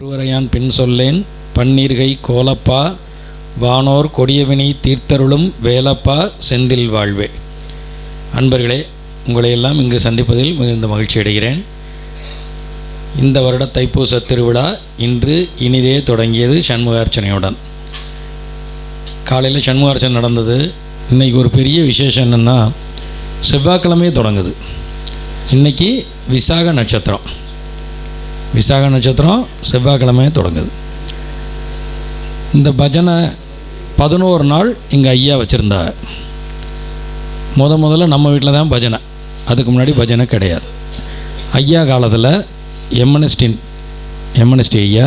ஒருவரையான் பின் சொல்லேன்? பன்னீர்கை கோலப்பா வானோர் கொடியவினை தீர்த்தருளும் வேலப்பா செந்தில் வாழ்வே. அன்பர்களே உங்களையெல்லாம் இங்கு சந்திப்பதில் மிகுந்த மகிழ்ச்சி அடைகிறேன். இந்த வருட தைப்பூச திருவிழா இன்று இனிதே தொடங்கியது சண்முகார்ச்சனையுடன். காலையில் சண்முகார்ச்சனை நடந்தது. இன்றைக்கி ஒரு பெரிய விசேஷம் என்னென்னா செவ்வாய்க்கிழமையே தொடங்குது. இன்றைக்கி விசாக நட்சத்திரம். விசாக நட்சத்திரம் செவ்வாய்க்கிழமை தொடங்குது. இந்த பஜனை பதினோரு நாள் இங்கே ஐயா வச்சுருந்தாங்க முத முதல்ல நம்ம வீட்டில் தான் பஜனை. அதுக்கு முன்னாடி பஜனை கிடையாது. ஐயா காலத்தில் எம்என்எஸ்டின் எம்என்எஸ்டி ஐயா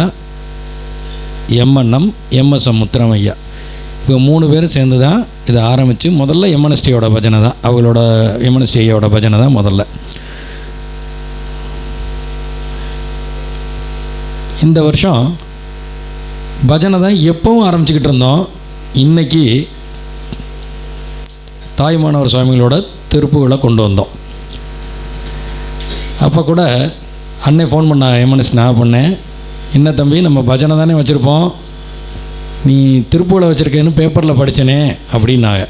எம்என்எம் எம்எஸ்எம் முத்திரம் ஐயா. இவங்க மூணு பேரும் சேர்ந்து தான் இதை ஆரம்பித்து முதல்ல எம்என்எஸ்டியோட பஜனை தான் அவங்களோட எம்என்எஸ்டி ஐயாவோட பஜனை தான் முதல்ல. இந்த வருஷம் பஜனை தான் எப்பவும் ஆரம்பிச்சுக்கிட்டு இருந்தோம். இன்றைக்கி தாய்மானவர் சுவாமிகளோட திருப்புகளை கொண்டு வந்தோம். அப்போ கூட அண்ணே ஃபோன் பண்ண எம்என்எஸ் நான் பண்ணேன். என்ன தம்பி நம்ம பஜனை தானே வச்சுருப்போம். நீ திருப்பூரில் வச்சுருக்கேன்னு பேப்பரில் படித்தனே அப்படின்னாங்க.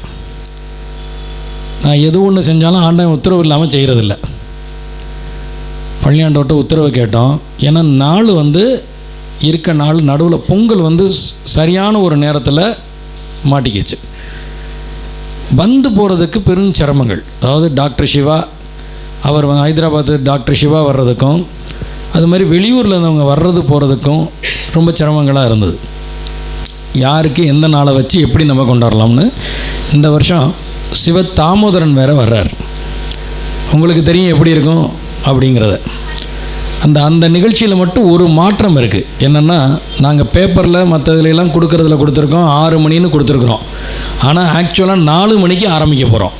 நான் எது ஒன்று செஞ்சாலும் ஆண்டவன் உத்தரவு இல்லாமல் செய்கிறதில்ல பள்ளியாண்டோட்ட உத்தரவு கேட்டோம். ஏன்னா நாள் வந்து இருக்க நாள் நடுவில் பொங்கல் வந்து சரியான ஒரு நேரத்தில் மாட்டிக்கிச்சு. வந்து போகிறதுக்கு பெரும் சிரமங்கள். அதாவது டாக்டர் சிவா அவர் வந்து ஹைதராபாத்து டாக்டர் சிவா வர்றதுக்கும் அது மாதிரி வெளியூரில் இருந்தவங்க வர்றது போகிறதுக்கும் ரொம்ப சிரமங்களாக இருந்தது. யாருக்கு எந்த நாளை வச்சு எப்படி நம்ம கொண்டாடலாம்னு இந்த வருஷம் சிவ தாமோதரன் வேறு வர்றார். உங்களுக்கு தெரியும் எப்படி இருக்கும்? அப்படிங்கிறத. அந்த அந்த நிகழ்ச்சியில் மட்டும் ஒரு மாற்றம் இருக்குது என்னென்னா நாங்கள் பேப்பரில் மற்றதுலாம் கொடுக்குறதுல கொடுத்துருக்கோம் ஆறு மணின்னு கொடுத்துருக்குறோம். ஆனால் ஆக்சுவலாக நாலு மணிக்கு ஆரம்பிக்க போகிறோம்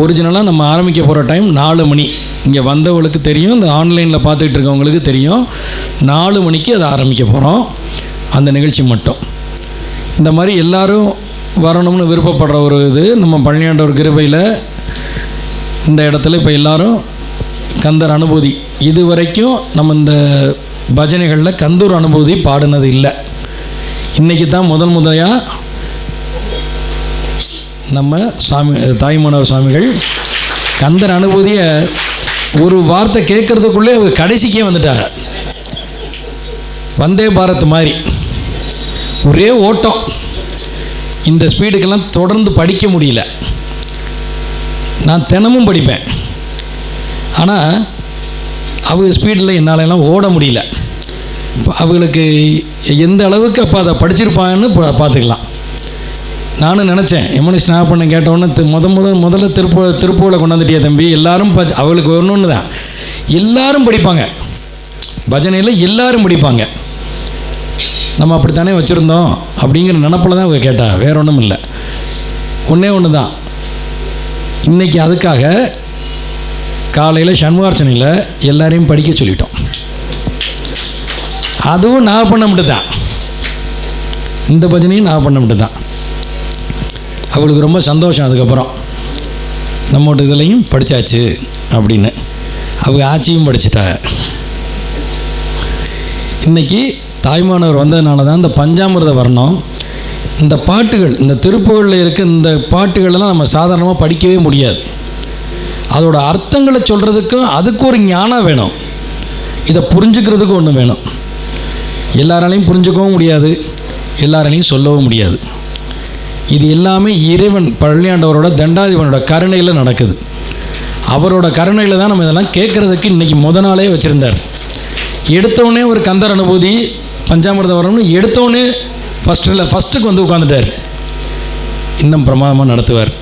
ஒரிஜினலாக நம்ம ஆரம்பிக்க போகிற டைம் நாலு மணி. இங்கே வந்தவங்களுக்கு தெரியும் இந்த ஆன்லைனில் பார்த்துக்கிட்டு இருக்கவங்களுக்கு தெரியும். நாலு மணிக்கு அதை ஆரம்பிக்க போகிறோம் அந்த நிகழ்ச்சி மட்டும். இந்த மாதிரி எல்லாரும் வரணும்னு விருப்பப்படுற ஒரு இது நம்ம பழனியாண்டவர் கிருபையில் இந்த இடத்துல இப்போ எல்லோரும் கந்தர் அனுபூதி. இது வரைக்கும் நம்ம இந்த பஜனைகளில் கந்தூர் அனுபூதி பாடினது இல்லை. இன்றைக்கி தான் முதல் முதலையாக நம்ம சாமி தாய்மானவ சுவாமிகள் கந்தர் அனுபூதியை ஒரு வார்த்தை கேட்குறதுக்குள்ளே அவங்க கடைசிக்கே வந்துட்டாங்க வந்தே பாரத் மாதிரி. ஒரே ஓட்டம். இந்த ஸ்பீடுக்கெல்லாம் தொடர்ந்து படிக்க முடியல. நான் தினமும் படிப்பேன். ஆனால் அவங்க ஸ்பீடில் என்னாலெல்லாம் ஓட முடியல. அவங்களுக்கு எந்த அளவுக்கு அப்போ அதை படிச்சிருப்பாங்கன்னு பா- பார்த்துக்கலாம். நானும் நினச்சேன் எம்என்எஸ் நான் பண்ண கேட்டோன்னே முத முத முதல்ல திருப்பூ திருப்பூரில் கொண்டாந்துட்டியா தம்பி? எல்லாரும் ப அவளுக்கு ஒன்று தான். எல்லாரும் படிப்பாங்க. பஜனையில் எல்லாரும் படிப்பாங்க. நம்ம அப்படித்தானே வச்சுருந்தோம்? அப்படிங்கிற நினப்பில் தான் அவங்க கேட்டா. வேற ஒன்றும் இல்லை ஒன்றே ஒன்று தான் இன்றைக்கி அதுக்காக காலையில் சண்முகார்ச்சனையில் எல்லாரையும் படிக்க சொல்லிட்டோம். அதுவும் நான் பண்ண மட்டும் தான் இந்த பஜனையும் நான் பண்ண மட்டும் தான் அவளுக்கு ரொம்ப சந்தோஷம் அதுக்கப்புறம். நம்மோட இதுலேயும் படித்தாச்சு அப்படின்னு. அவங்க ஆட்சியும் படிச்சிட்டா. இன்றைக்கி தாய்மானவர் வந்ததுனால தான் இந்த பஞ்சாமிரத வர்ணம் இந்த பாட்டுகள் இந்த திருப்புகளில் இருக்க இந்த பாட்டுகளெல்லாம் நம்ம சாதாரணமாக படிக்கவே முடியாது. அதோட அர்த்தங்களை சொல்கிறதுக்கும் அதுக்கு ஒரு ஞானம் வேணும். இதை புரிஞ்சுக்கிறதுக்கு ஒன்று வேணும். எல்லாராலையும் புரிஞ்சுக்கவும் முடியாது. எல்லாராலையும் சொல்லவும் முடியாது. இது எல்லாமே இறைவன் பழனியாண்டவரோட தண்டாதிபனோட கருணையில் நடக்குது. அவரோட கருணையில் தான் நம்ம இதெல்லாம் கேட்குறதுக்கு இன்றைக்கி முத நாளே வச்சுருந்தார். எடுத்தோடனே ஒரு கந்தர் அனுபூதி பஞ்சாமிரத வரணும்னு எடுத்தோடனே ஃபஸ்ட்டில் ஃபஸ்ட்டுக்கு வந்து உட்காந்துட்டார் இன்னும் பிரமாதமாக நடத்துவார்.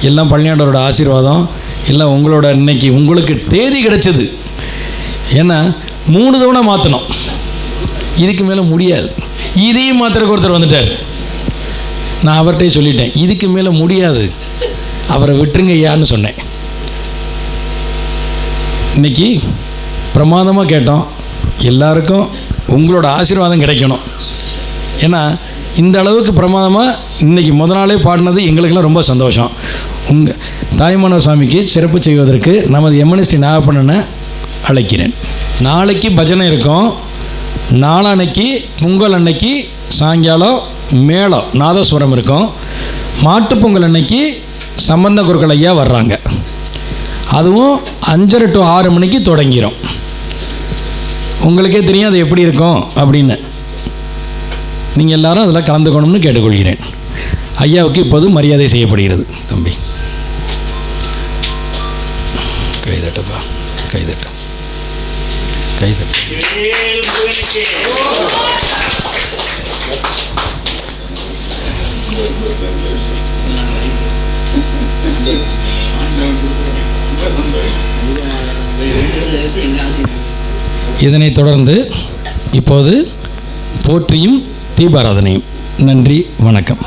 எல்லாம் பழனியாண்டவரோட ஆசீர்வாதம். எல்லாம் உங்களோட இன்னைக்கு உங்களுக்கு தேதி கிடைச்சது. ஏன்னா மூணு தவணை மாற்றணும் இதுக்கு மேலே முடியாது. இதையும் மாத்திரக்கு ஒருத்தர் வந்துட்டார். நான் அவர்கிட்டே சொல்லிட்டேன் இதுக்கு மேலே முடியாது. அவரை விட்டுருங்க ஐயான்னு சொன்னேன். இன்னைக்கு பிரமாதமாக கேட்டோம். எல்லாருக்கும் உங்களோட ஆசீர்வாதம் கிடைக்கணும். ஏன்னா இந்த அளவுக்கு பிரமாதமாக இன்றைக்கி முத நாளே பாடினது எங்களுக்கெல்லாம் ரொம்ப சந்தோஷம். உங்கள் தாய்மானவ சுவாமிக்கு சிறப்பு செய்வதற்கு நமது எம்என்எஸ்டி நாகப்பண்ணனை அழைக்கிறேன். நாளைக்கு பஜனை இருக்கும். நாளான்னைக்கு பொங்கல் அன்னைக்கு சாயங்காலம் மேளம் நாதஸ்வரம் இருக்கும். மாட்டுப் பொங்கல் அன்னைக்கு சம்பந்த குருக்கள் ஐயா வர்றாங்க. அதுவும் அஞ்சரை டு ஆறு மணிக்கு தொடங்கிரும். உங்களுக்கே தெரியும் அது எப்படி இருக்கும் அப்படின்னு. நீங்கள் எல்லாரும் அதில் கலந்துக்கணும்னு கேட்டுக்கொள்கிறேன். ஐயாவுக்கு இப்போது மரியாதை செய்யப்படுகிறது தம்பி. கைதட்டப்பா கைதட்ட. கைதட்டு. இதனைத் தொடர்ந்து இப்போது போற்றியும் தீபாராதனையும். நன்றி வணக்கம்.